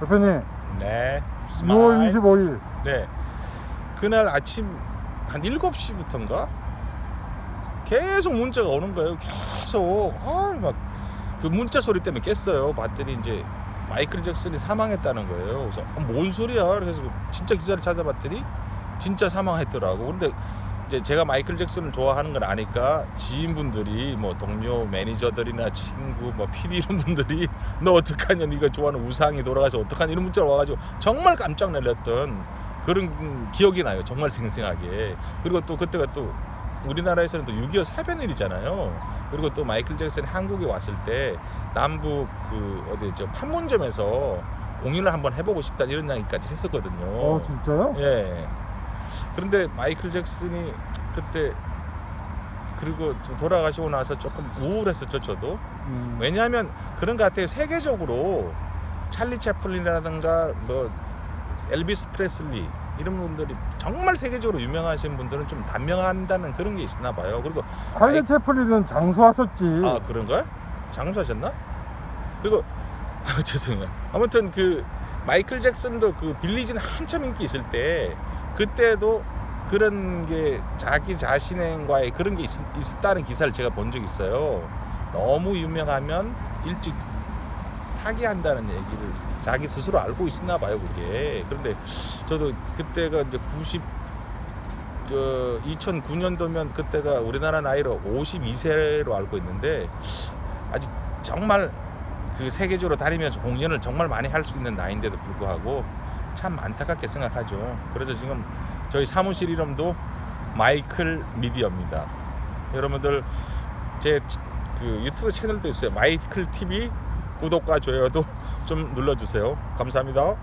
대표님 네. 6월 25일 네. 그날 아침 한 7시부터인가? 계속 문자가 오는 거예요. 계속. 아, 막그 문자 소리 때문에 깼어요. 봤더니 이제 마이클 잭슨이 사망했다는 거예요. 그래서 아, 뭔 소리야? 그래서 진짜 기사를 찾아봤더니 진짜 사망했더라고. 근데 이제 제가 마이클 잭슨을 좋아하는 걸 아니까 지인분들이 뭐 동료 매니저들이나 친구 뭐 PD 이런 분들이 너 어떡하냐 네가 좋아하는 우상이 돌아가서 어떡하냐 이런 문자가 와가지고 정말 깜짝 놀랐던 그런 기억이 나요 정말 생생하게 그리고 또 그때가 또 우리나라에서는 또 6.25 사변일이잖아요 그리고 또 마이클 잭슨이 한국에 왔을 때 남북 그 어디 저 판문점에서 공연을 한번 해보고 싶다 이런 이야기까지 했었거든요 어 진짜요? 예. 그런데 마이클 잭슨이 그때 그리고 좀 돌아가시고 나서 조금 우울했었죠 저도 음. 왜냐하면 그런 것 같아요 세계적으로 찰리 채플린이라든가 뭐 엘비스 프레슬리 이런 분들이 정말 세계적으로 유명하신 분들은 좀 단명한다는 그런 게 있나 봐요 그리고 찰리 채플린은 장수하셨지 아 그런가요? 장수하셨나? 그리고 아, 죄송해요. 아무튼 그 마이클 잭슨도 그 빌리진 한참 인기 있을 때 그때도 그런 게 자기 자신과의 그런 게 있, 있다는 기사를 제가 본 적 있어요. 너무 유명하면 일찍 타기한다는 얘기를 자기 스스로 알고 있었나 봐요 그게. 그런데 저도 그때가 이제 90저 2009년도면 그때가 우리나라 나이로 52세로 알고 있는데 아직 정말 그 세계적으로 다니면서 공연을 정말 많이 할 수 있는 나이인데도 불구하고 참 안타깝게 생각하죠. 그래서 지금 저희 사무실 이름도 마이클 미디어입니다. 여러분들 제 그 유튜브 채널도 있어요. 마이클 TV 구독과 좋아요도 좀 눌러주세요. 감사합니다.